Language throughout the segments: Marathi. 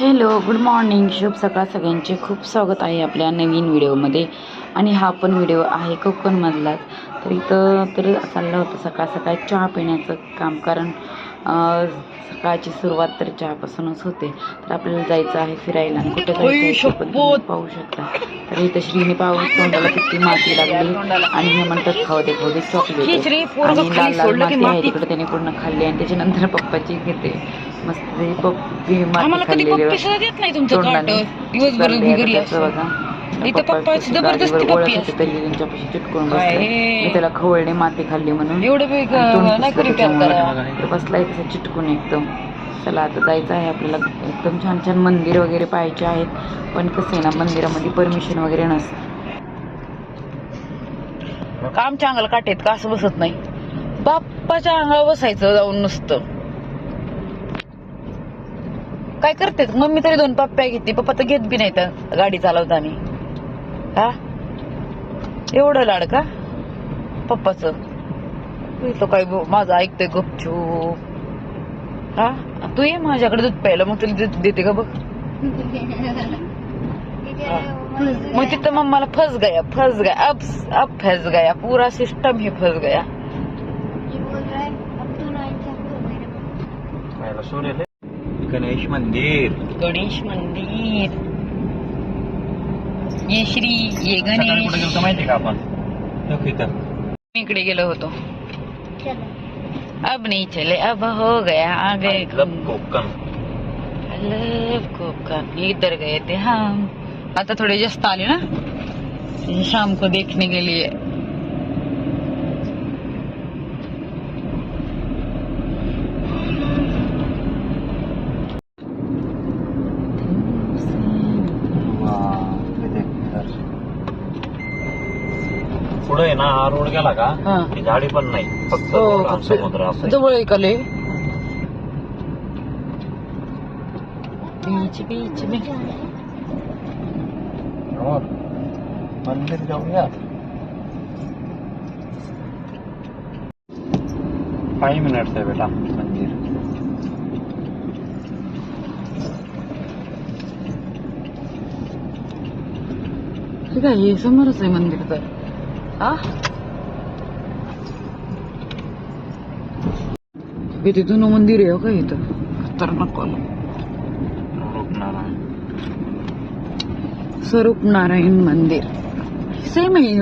Hello good morning. शुभ सकाळ सगळ्यांचे. खूप स्वागत आहे आपल्या नवीन व्हिडिओमध्ये. आणि हा पण व्हिडिओ आहे कोकणमधलाच. तर इथं तर चाललं होतं सकाळ सकाळ चहा पिण्याचं काम. कारण सकाळची सुरुवात तर चहापासूनच होते. तर आपल्याला जायचं आहे फिरायला. आणि कुठे जायचं पाहू शकता. तर इथं श्रीने पाऊस तोंडाला किती माती लागली. आणि हे म्हणतात खाऊ दे खाऊ दे चॉकलेट आणि लाल लाल माती आहे. तिकडे त्याने पूर्ण खाल्ली आणि त्याच्यानंतर पप्पाची घेते. मस्त पप्पी आम्हाला कधी पप्पी सुद्धा देत नाही तुमचं दिवसभर इथं पप्पा पप्पाची जबरदस्ती असते. त्यांच्यापाशी चिटकून? बसले. मी त्याला खवळणे माती खाल्ली म्हणून. एवढं नाही बसलाय कसं चिटकून एकदम. चला आता जायचं आहे आपल्याला. एकदम छान छान मंदिर वगैरे पाहायचे आहेत. पण कसं आहे ना मंदिरामध्ये परमिशन वगैरे नसतं. आमच्या अंगाला काटेत का? असं बसत नाही. बाप्पाच्या अंगावर बसायचं जाऊन नुसतं. काय करते? मम्मी तरी दोन पप्प्या घेते. पप्पा तर घेत बी नाही तर गाडी चालवताना. हा? एवढं लाड का? पप्पाच. तो काय माझं ऐकतोय गपचूप. हा? तू ये माझ्याकडे दूध प्यायला. मग तुला दूध देते का बघ? मग तिथं मग मला फस गया फस गया. अब अब फस गया. पूरा सिस्टम ही फस गया. गणेश मंदिर। गणेश मंदिर। ये श्री ये सकाळी कुठे गणेश। गेलो माहितीये का आपण? नको इथं. इकडे गेलो होतो. अब नहीं चले अब हो गया आ गए लब कोकण. लव कोकण. इधर गए थे हम। आता थोड़े जास्त आले ना? शाम को देखने के लिए। हा रोड गेला का हा. झाडी पण नाही फक्त हो, रोड आणि फक्त- समुद्र असं आहे. जवळ लय बीच बीच में. मंदिर जाऊया फाईव्ह मिनिट्स आहे बेटा मंदिर ठीक आहे हे समोरच आहे मंदिर तर हा इथे जुनं मंदिर आहे हो का इथं खतरनाक वालं. रूपनारायण स्वरूप नारायण मंदिर सेम आहे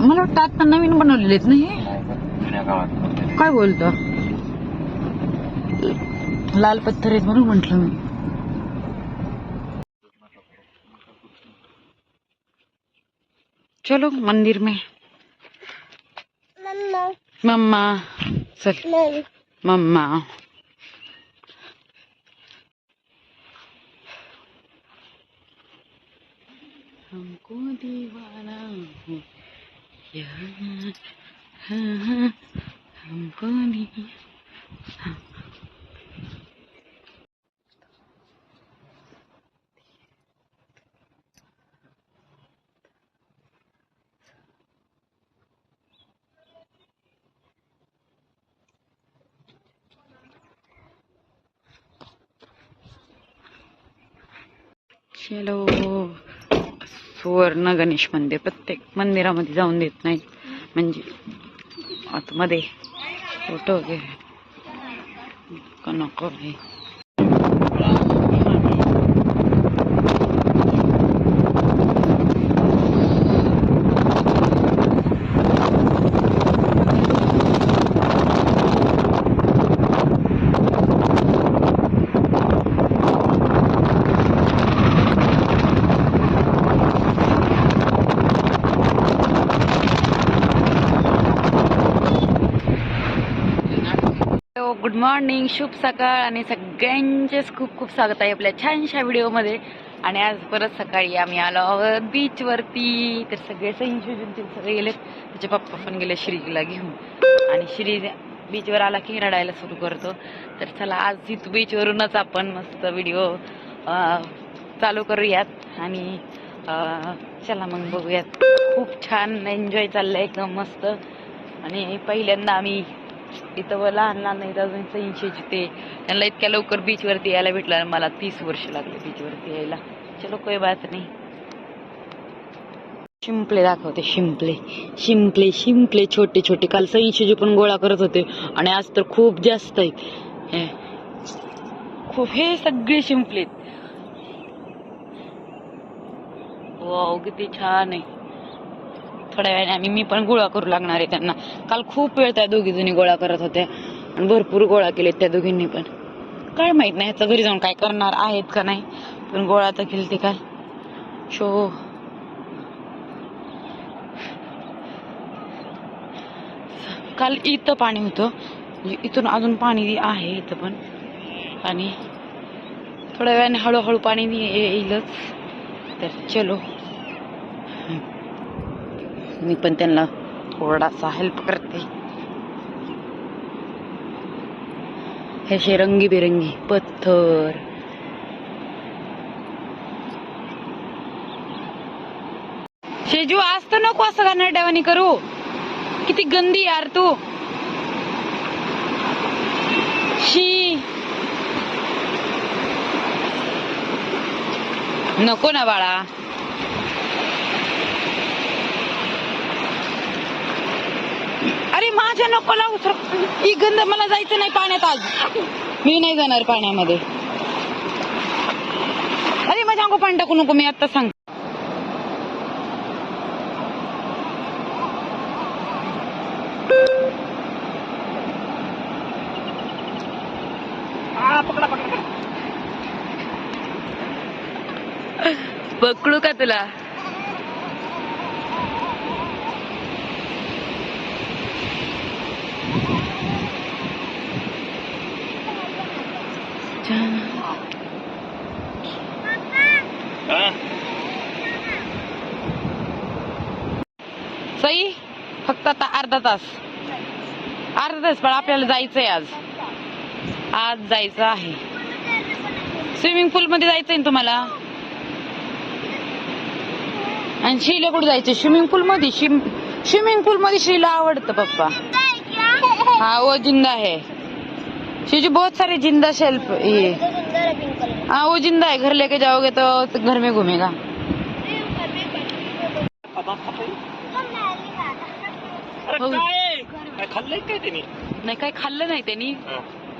मला वाटतं आता नवीन बनवलेले आहेत ना हे काय बोलतो लाल पत्थर आहेत म्हणून म्हंटल मी चलो मंदिर में मम्मा चल मम्मा हमको दीवाना हो यहाँ हाँ, हमको दी चलो सुवर्ण गणेश मंदिर प्रत्येक मंदिरामध्ये जाऊन देत नाही म्हणजे आतमध्ये फोटो वगैरे का नको आहे हॅलो गुड मॉर्निंग शुभ सकाळ आणि सगळ्यांचेच खूप खूप स्वागत आहे आपल्या छानशा व्हिडिओमध्ये. आणि आज परत सकाळी आम्ही आलो आहोत बीचवरती तर सगळे संशोधन ते सगळे गेलेत. त्याचे पप्पा पण गेले श्रीला घेऊन. आणि श्री बीचवर आला की रडायला सुरू करतो. तर चला आज इथं बीचवरूनच आपण मस्त व्हिडिओ चालू करूयात. आणि चला मग बघूयात. खूप छान एन्जॉय चाललंय एकदम मस्त. आणि पहिल्यांदा आम्ही इथं लहान लहान नाहीत अजून संशयचे ते. त्यांना इतक्या लवकर बीचवरती यायला भेटलं मला तीस वर्ष लागले बीचवरती यायला. चलो कोई बात नाही. शिंपले दाखवते शिंपले. शिंपले शिंपले छोटे छोटे. काल संशयचे पण गोळा करत होते आणि आज तर खूप जास्त आहेत. खूप हे सगळे शिंपलेत. वाव किती छान आहे. थोड्या वेळाने आम्ही मी पण गोळा करू लागणार आहे त्यांना. काल खूप वेळ त्या दोघी जुनी गोळा करत होत्या आणि भरपूर गोळा केले त्या दोघींनी पण. काय माहीत नाही ह्याचं घरी जाऊन काय करणार आहेत का नाही. पण गोळा तर केली ते काल. शो. काल इथं पाणी होतं. म्हणजे इथून अजून पाणी आहे इथं पण. आणि थोड्या वेळाने हळूहळू पाणी येईलच. तर चलो. मी पण त्यांना थोडासा हेल्प करते. हे असे रंगीबेरंगी पत्थर. शेजू आज तर नको असं करणार करू. किती गंदी यार तू. शी. नको ना बाळा. अरे माझ्या नको लावू सर. ही गंध मला जायचं नाही पाण्यात आज. मी नाही जाणार पाण्यामध्ये. अरे माझ्या अंगो पाणी टाकू नको मी आता सांग पकडू का तुला सई फक्त आता अर्धा तास. अर्धा तास पण आपल्याला जायचंय आज. आज जायचं आहे. स्विमिंग पूल मध्ये जायचंय ना तुम्हाला? आणि श्रीला कुठे जायचं? स्विमिंग पूल मध्ये? स्विमिंग पूल मध्ये श्रीला आवडतं पप्पा. हा वो जिंदा है शिजू बहुत सारे जिंदा शेल्फ ये. हाँ वो जिंदा है घर लेके जाओगे तो घर में घूमेगा. हो. काय? खाल्लंय काय त्यांनी? नाही काय खाल्लं नाही त्यांनी.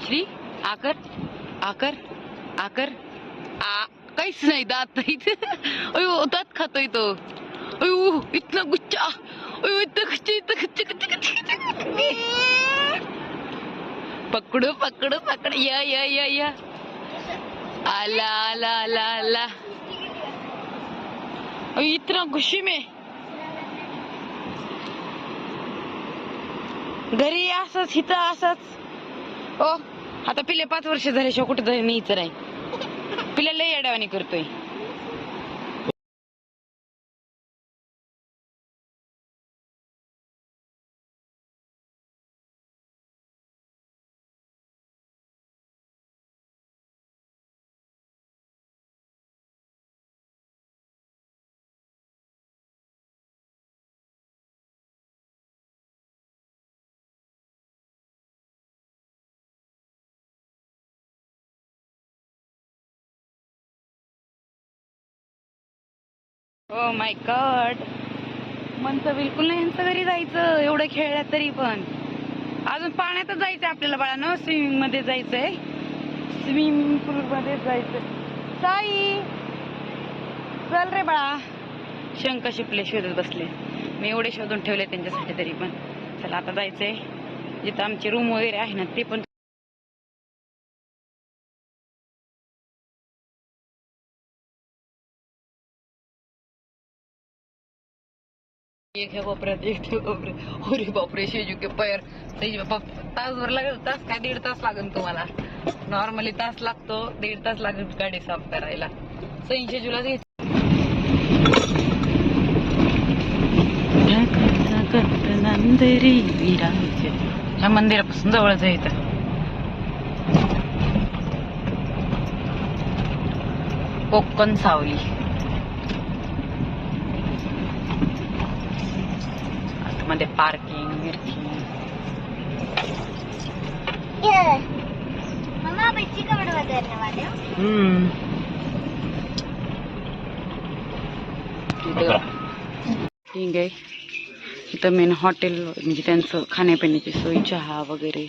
श्री आकर आकर आकर. आ काहीच नाही दात नाही अयो दात खातोय तो. अयो इतना गुच्चा. अयो गुच्चा गुच्चा. पकडू पकडू पकड. या या या या. आला आला आला आला. अयो इतना गुस्से में. घरी असंच इथं असंच. ओ आता पिले पाच वर्ष झाल्याशिवाय कुठं जाय न्यायचं नाही पिल्या लय अडवाणी करतोय. हो माय गॉड मनचं बिलकुल नाही यांचं घरी जायचं एवढं खेळलं तरी पण. अजून पाण्यातच जायचंय आपल्याला बाळानं स्विमिंगमध्ये जायचंय. स्विमिंग पूल मध्ये जायचंय. साई! चल रे बाळा. शंख शिपले शोधत बसले. मी एवढे शोधून ठेवले त्यांच्यासाठी तरी पण. चला आता जायचंय. जिथं आमची रूम वगैरे आहे ना ते पण है कोपऱ्यात एक ते कोपऱ्यात अरे बापरे शेजू के पैर सही बाबा तासभर लागेल तास काय दीड तास लागेल तुम्हाला नॉर्मली तास लागतो दीड तास लागेल गाडी साफ करायला सई शेजूला घे नंदरी विराज ह्या मंदिरापासून जवळच आहे इथं कोकण सावली मध्ये पार्किंग मिरची हो. ठीक आहे इथं मेन हॉटेल म्हणजे त्यांचं खाण्यापिण्याची सोय चहा वगैरे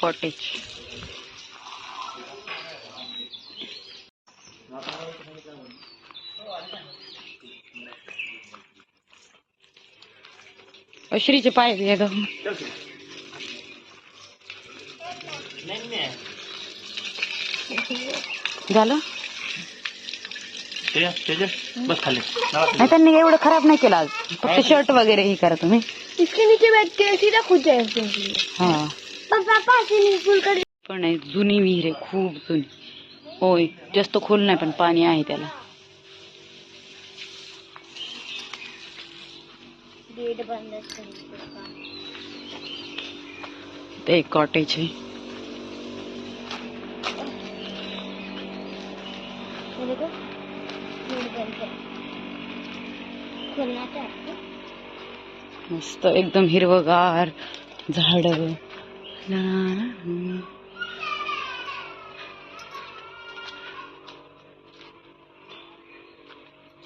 कॉटेज घे गं. नाही नाही झालं ते बस खाली नाही त्यांनी एवढं खराब नाही केलं आज फक्त शर्ट वगैरे हे करा तुम्ही इसके नीचे बैठ के सीधा खुद जाए हा पापा स्विमिंग पूल कर पण आहे जुनी विहीर आहे खूप जुनी होय जास्त खोल नाही पण पाणी आहे त्याला. गेट बंद ते एक कॉटेज आहे. देखो गेट बंद है खोलना चाहते मस्त एकदम हिरवगार झाड.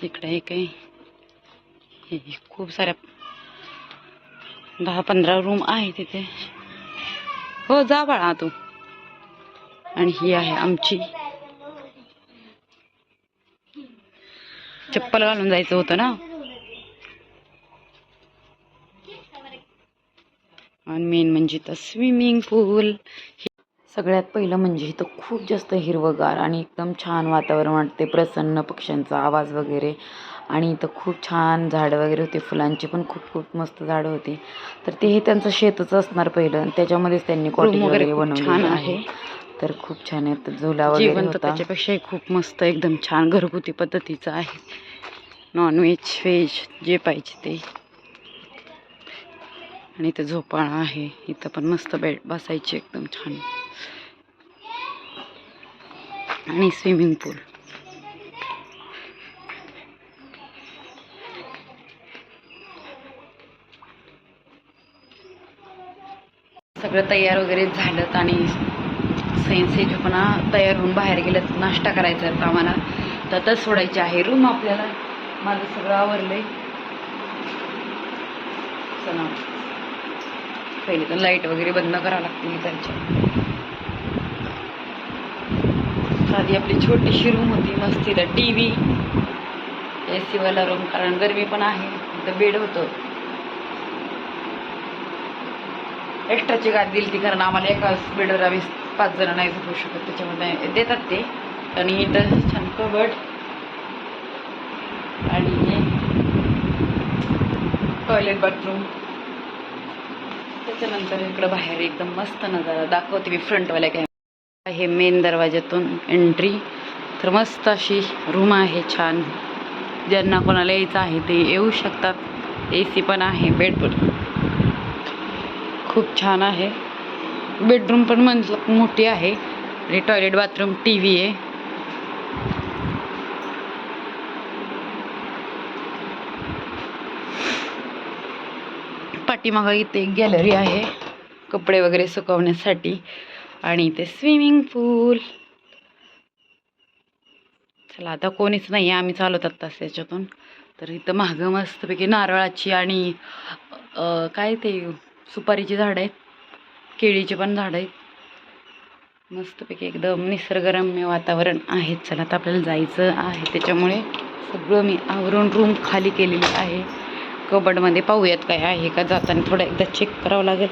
इकडे एक आहे. हे खूप साऱ्या दहा पंधरा रूम आहे तिथे. हो जा बाळा तू. आणि ही आहे आमची. चप्पल घालून जायचं होतं ना? आणि मेन म्हणजे तर स्विमिंग पूल सगळ्यात पहिलं म्हणजे इथं खूप जास्त हिरवंगार आणि एकदम छान वातावरण वाटते प्रसन्न पक्ष्यांचा आवाज वगैरे. आणि इथं खूप छान झाडं वगैरे होते फुलांची पण खूप खूप मस्त झाडं होती. तर ते हे त्यांचं शेतच असणार पहिलं आणि त्याच्यामध्येच त्यांनी कॉटेज वगैरे बनवलेलं आहे. तर खूप छान आहे. तर झुला वगैरे त्याच्यापेक्षाही खूप मस्त एकदम छान घरगुती पद्धतीचं आहे. नॉनव्हेज व्हेज जे पाहिजे ते. आणि इथं झोपाळा आहे. इथं पण मस्त बेड बसायची एकदम छान. आणि स्विमिंग पूल सगळं तयार वगैरे झालं आणि सैन्सेचे पण तयार होऊन बाहेर गेलं नाश्ता करायचा होता आम्हाला. तर आताच सोडायची आहे. रूम आपल्याला. माझं सगळं आवरलंय. चला. पहिले तर लाइट वगैरे बंद करावं लागते त्यांच्या. साधी आपली छोटीशी रूम होती मस्त तर टी व्ही ए सीवाला रूम कारण गरमी पण आहे. तर बेड होतं. एक्स्ट्राची गाडी दिली ती कारण आम्हाला एका स्पीडवर आम्ही पाच जण नाही झोपू शकत त्याच्यामध्ये देतात ते. आणि इथं छान कबड आणि टॉयलेट बाथरूम त्याच्यानंतर इकडं बाहेर एकदम मस्त नजारा दाखवते मी फ्रंटवाल्या कॅमेरा हे मेन दरवाज्यातून एंट्री तर मस्त अशी रूम आहे छान. ज्यांना कोणाला यायचं आहे ते येऊ शकतात. ए सी पण आहे बेड पण. खूप छान आहे. बेडरूम पण म्हणजे मोठी आहे. आणि टॉयलेट बाथरूम टी व्ही आहे. पाठीमागं इथे एक गॅलरी आहे कपडे वगैरे सुकवण्यासाठी. आणि इथे स्विमिंग पूल. चला आता कोणीच नाही आहे आम्ही चालवत आत्ताच त्याच्यातून. तर इथं मागं मस्तपैकी नारळाची आणि काय ते सुपारीची झाडं आहेत. केळीची पण झाडं आहेत. मस्तपैकी एकदम निसर्गरम्य वातावरण आहे. चला आता आपल्याला जायचं आहे. त्याच्यामुळे सगळं मी आवरून रूम खाली केलेली आहे. कबडमध्ये पाहूयात काय आहे का जाताना. थोडं एकदा चेक करावं लागेल.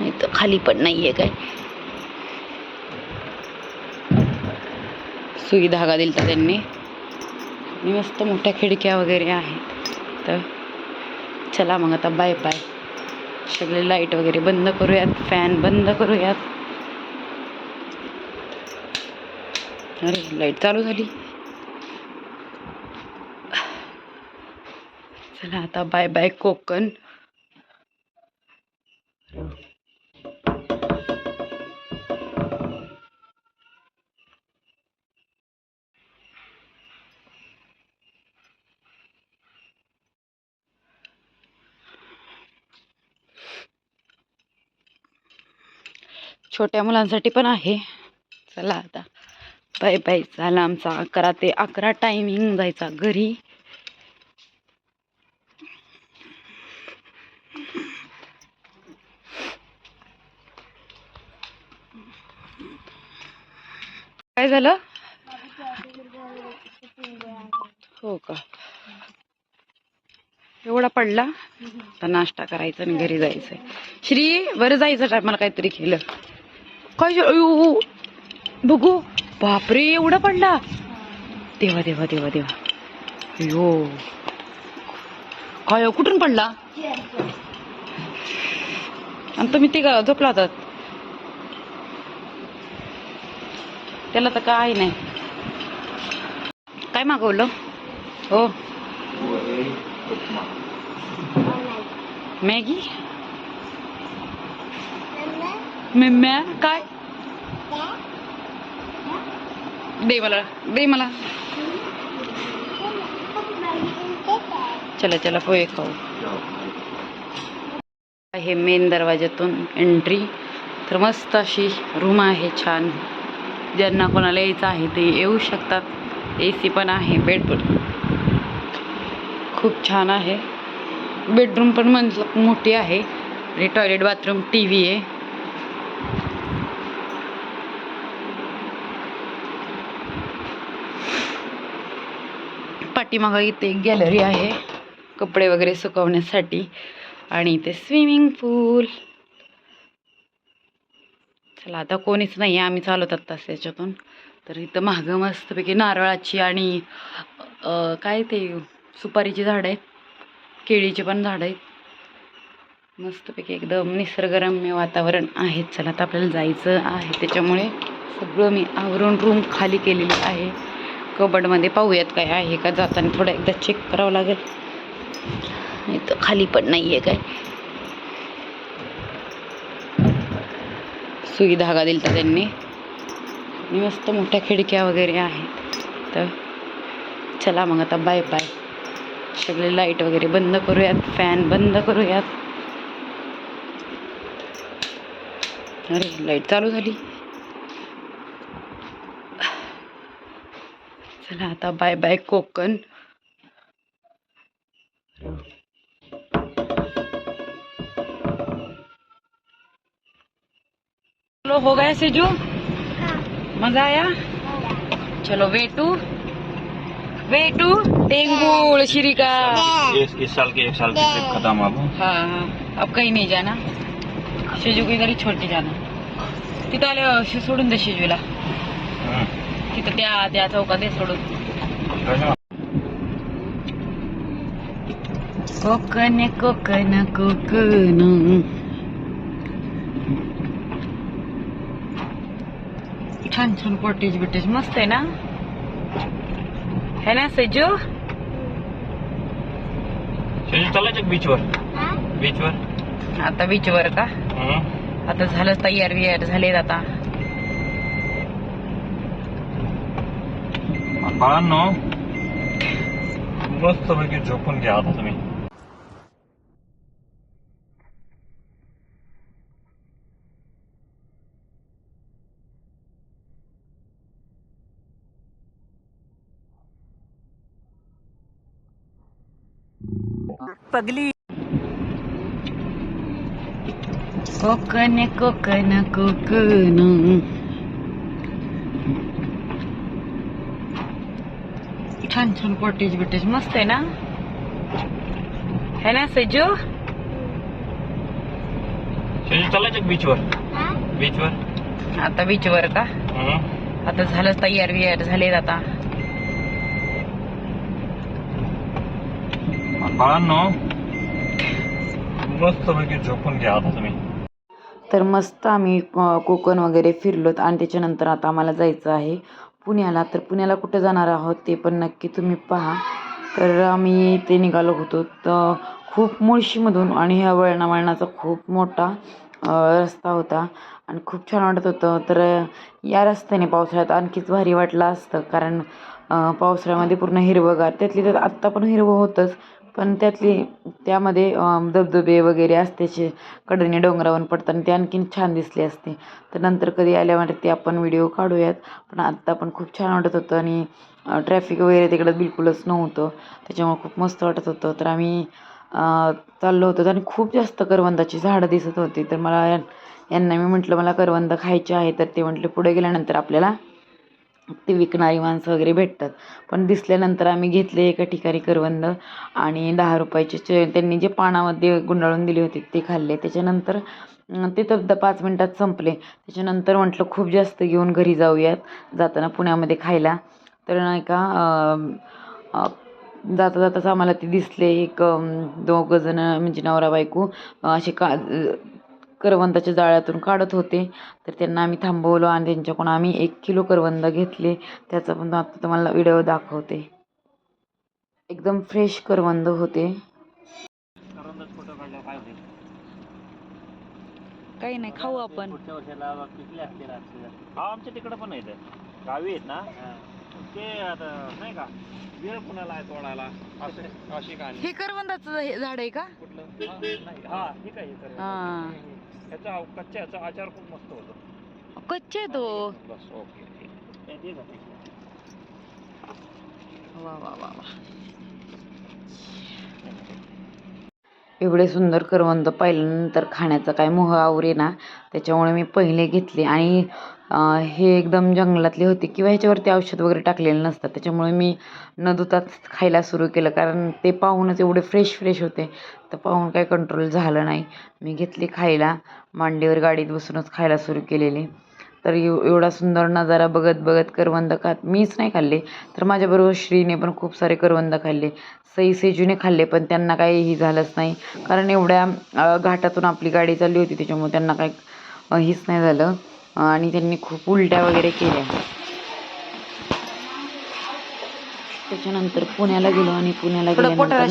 इथं खाली पण नाही आहे काय. सुई धागा दिलता त्यांनी. मस्त मोठ्या खिडक्या वगैरे आहेत. तर चला मग आता बाय बाय सगळे लाइट वगैरे बंद करूयात फॅन बंद करूयात. अरे लाइट चालू झाली. चला आता बाय बाय कोकण. छोट्या मुलांसाठी पण आहे. चला आता. Bye bye. झाला आमचा अकरा ते अकरा टायमिंग जायचा घरी. काय झालं? हो का? एवढा पडला? आता नाश्ता करायचा आणि घरी जायचंय. श्री बरं जायचं टायमाला काहीतरी केलं. काय बघू. बापरे एवढा पडला. देवा देवा देवा देवा. अयो. काय कुठून पडला? आणि तुम्ही ते झोपला होतात. त्याला तर काय नाही. काय मागवलं? हो. मॅगी? मम्म्या काय? दे मला दे मला. चला चला पोहे खाऊ. आहे मेन दरवाज्यातून एंट्री तर मस्त अशी रूम आहे छान. ज्यांना कोणाला यायचं आहे ते येऊ शकतात. ए सी पण आहे बेड पण. खूप छान आहे. बेडरूम पण म्हणजे मोठी आहे. टॉयलेट बाथरूम टी व्ही आहे. पाठीमागं इथे एक गॅलरी आहे कपडे वगैरे सुकवण्यासाठी आणि इथे स्विमिंग पूल. चला आता कोणीच नाही आहे आम्ही चालवत आत्ताच त्याच्यातून तर इथं मागं मस्तपैकी नारळाची आणि काय ते सुपारीची झाडं आहेत केळीची पण झाडं आहेत. मस्तपैकी एकदम निसर्गरम्य वातावरण आहे. चला आता आपल्याला जायचं आहे. त्याच्यामुळे सगळं मी आवरून रूम खाली केलेली आहे. कबडमध्ये पाहूयात काय आहे का? जाताना थोडं एकदा चेक करावं लागेल. इथं खाली पण नाही आहे काय? सुई धागा दिलता त्यांनी. आणि मस्त मोठ्या खिडक्या वगैरे आहेत. तर चला मग आता बाय बाय सगळे लाइट वगैरे बंद करूयात फॅन बंद करूयात. अरे लाइट चालू झाली. चला आता बाय बाय कोकण चलो हो गया सेजू मज़ा आया चलो वेटू वेटू टेंगुल श्रीका इस, इस साल की एक साल की ट्रिप खत्म अब हाँ हाँ अब कहीं नहीं जाना शिजू की घरी छोटी जाना तिथं शि- सोडून दे शिजूला. तिथं त्या त्या चौकात दे सोडून. कोकण कोकण कोकण. छान छान कॉटेज बिटेज. मस्त आहे ना? है ना सजू? शेजू चालायचं बीचवर बीचवर आता बीचवर का? हम्म. आता झालं तयार बियार झालेत आता. बाळांनो मस्त पैकी झोपून घ्या आता तुम्ही पगली. कोकण कोकण कोकण. छान छान कॉटेज बिटेज मस्त आहे ना? है ना सजू? शेजू चालायचं बीचवर बीचवर आता बीचवर का. आता झालं तयार बियार झालेत आता. बाळांनो मस्त पैकी झोपून घ्या आता तुम्ही. तर मस्त आम्ही कोकण वगैरे फिरलोत आणि त्याच्यानंतर आता आम्हाला जायचं आहे. पुण्याला तर पुण्याला कुठं जाणार आहोत ते पण नक्की तुम्ही पहा. तर आम्ही ते निघालो होतो तर खूप मुळशीमधून आणि ह्या वळणा वळणाचा खूप मोठा रस्ता होता आणि खूप छान वाटत होतं. तर या रस्त्याने पावसाळ्यात आणखीच भारी वाटलं असतं कारण पावसाळ्यामध्ये पूर्ण हिरवंगार. त्यातली त्यात आत्ता पण हिरवं होतंच पण त्यातली त्यामध्ये धबधबे वगैरे असते शे कडेने डोंगरावरून पडताना ते आणखीन छान दिसले असते. तर नंतर कधी आल्यावर ते आपण व्हिडिओ काढूयात. पण आत्ता पण खूप छान वाटत होतं आणि ट्रॅफिक वगैरे तिकडं बिलकुलच नव्हतं. त्याच्यामुळे खूप मस्त वाटत होतं. तर आम्ही चाललो होतो आणि खूप जास्त करवंदाची झाडं दिसत होती. तर मला यांना मी म्हटलं मला करवंद खायचे आहे. तर ते म्हटले पुढे गेल्यानंतर आपल्याला ते विकणारी माणसं वगैरे भेटतात. पण दिसल्यानंतर आम्ही घेतले एका ठिकाणी करवंद आणि दहा रुपयाचे चे त्यांनी जे पानामध्ये गुंडाळून दिले होते ते खाल्ले. त्याच्यानंतर ते तर द पाच मिनटात संपले. त्याच्यानंतर म्हटलं खूप जास्त घेऊन घरी जाऊयात. जाताना पुण्यामध्ये खायला. तर नाही का जाता जाताच आम्हाला ते दिसले. एक अं, दोघं जण म्हणजे नवरा बायको असे का करवंदाच्या जाळ्यातून काढत होते. तर त्यांना आम्ही थांबवलं आणि त्यांच्याकडून आम्ही एक किलो करवंद घेतले. त्याचा पण आता तुम्हाला व्हिडिओ दाखवते. एकदम फ्रेश करवंद होते. काही नाही खाऊ आपण. हा आमच्या तिकडं पण आहेत. गावी आहेत ना? ते आता नाही का? वेळ पुण्याला आहे तोडायला? असं अशी का हे करवंदाचं हे झाड आहे का? कुठलं? हा. हा ठीक आहे करवंद. ह्याचा ह्याचा आचार खूप मस्त होतो. कच्चे आहे तो बस ओके ते दे जा. वा वा वा वा. एवढे सुंदर करवंद पाहिल्यानंतर खाण्याचा काय मोह आवरे ना त्याच्यामुळे मी पहिले घेतले आणि हे एकदम जंगलातले होते किंवा ह्याच्यावरती औषध वगैरे टाकलेलं नसतं. त्याच्यामुळे मी न धुताच खायला सुरू केलं. कारण ते पाहूनच एवढे फ्रेश फ्रेश होते. तर पाहून काही कंट्रोल झालं नाही. मी घेतली खायला. मांडीवर गाडीत बसूनच खायला सुरू केलेली. तर एव एवढा सुंदर नजारा बघत बघत करवंद खात मीच नाही खाल्ले. तर माझ्याबरोबर श्रीने पण खूप सारे करवंद खाल्ले. सई सेजूने खाल्ले पण त्यांना काहीही झालंच नाही. कारण एवढ्या घाटातून आपली गाडी चालली होती. त्याच्यामुळे त्यांना काही हेच हीच नाही झालं. आणि त्यांनी खूप उलट्या वगैरे केल्या. त्याच्यानंतर पुण्याला गेलो आणि पुण्याला गेल्यानंतर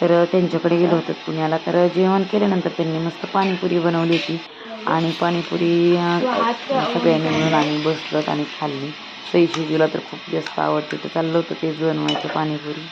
तर त्यांच्याकडे गेलो होतो पुण्याला. तर जेवण केल्यानंतर त्यांनी मस्त पाणीपुरी बनवली होती. आणि पाणीपुरी सगळ्यांनी मिळून आम्ही बसलो आणि खाल्ली. सई शिजूला तर खूप जास्त आवडते. तर चाललं होतं तेच बनवायचं पाणीपुरी.